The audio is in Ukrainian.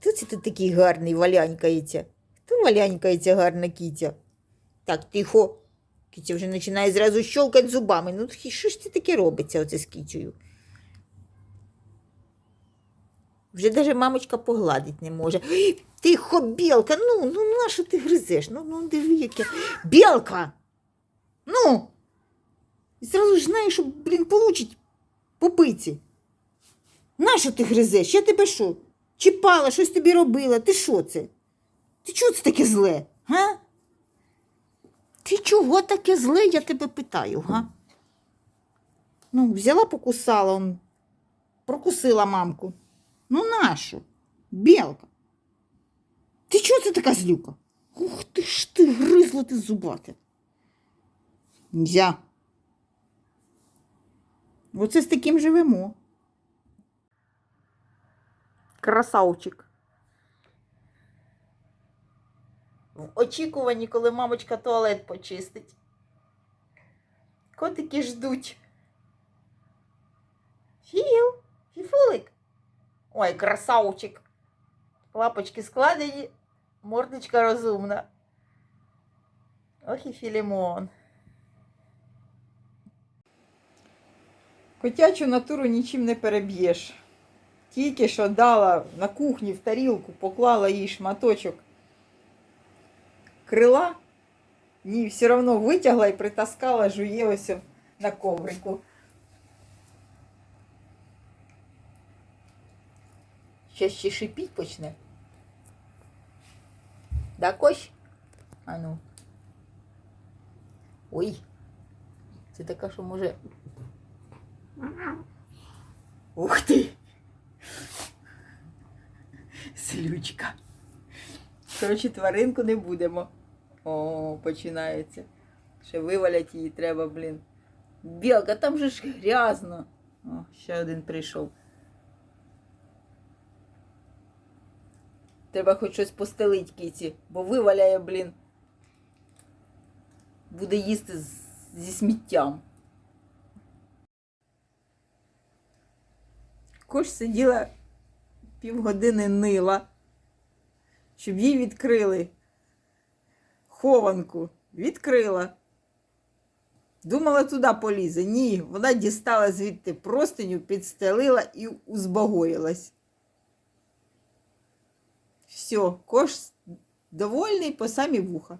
Хто це тут такий гарний валянькається? Хто валянькається гарна кітя? Так, тихо. Кітя вже починає зразу щолкати зубами. Ну, що ж це таке робиться оце з кітю? Вже даже мамочка погладить не може. Тихо, білка, ну, ну на що ти гризеш? Ну, ну диви, яке. Білка! Ну! І зразу ж знаєш, що, блін, получить по пиці. Нащо ти гризеш? Я тебе що? Чіпала, щось тобі робила. Ти що це? Ти чого це таке зле? Га? Ти чого таке зле, я тебе питаю, га? Ну, взяла, покусала, он, прокусила мамку. Ну нащо? Білка. Ти чого це така злюка? Ух ти ж ти, гризло ти зубати. Нельзя. Оце з таким живемо. Красавчик. В очікуванні, коли мамочка туалет почистить. Котики ждуть. Філ, фіфулик. Ой, красавчик. Лапочки складені, мордочка розумна. Ох і Філімон. Котячу натуру нічим не переб'єш. Тільки що дала на кухні в тарілку, поклала їй шматочок крила, ні, все одно витягла і притаскала, жує ось на коврику. Щас ще шипіть почне. Да, Кощ? А ну. Ой. Це така, що може. Ух ти! Слючка. Коротше, тваринку не будемо. О, починається. Ще вивалять її треба, блін. Білка, там же ж грязно. О, ще один прийшов. Треба хоч щось постелить кіці, бо виваляє, блін. Буде їсти зі сміттям. Кош сиділа півгодини нила, щоб їй відкрили хованку. Відкрила. Думала, туди полізе. Ні, вона дістала звідти простиню, підстелила і узбагоїлась. Все, кош довольний по самі вуха.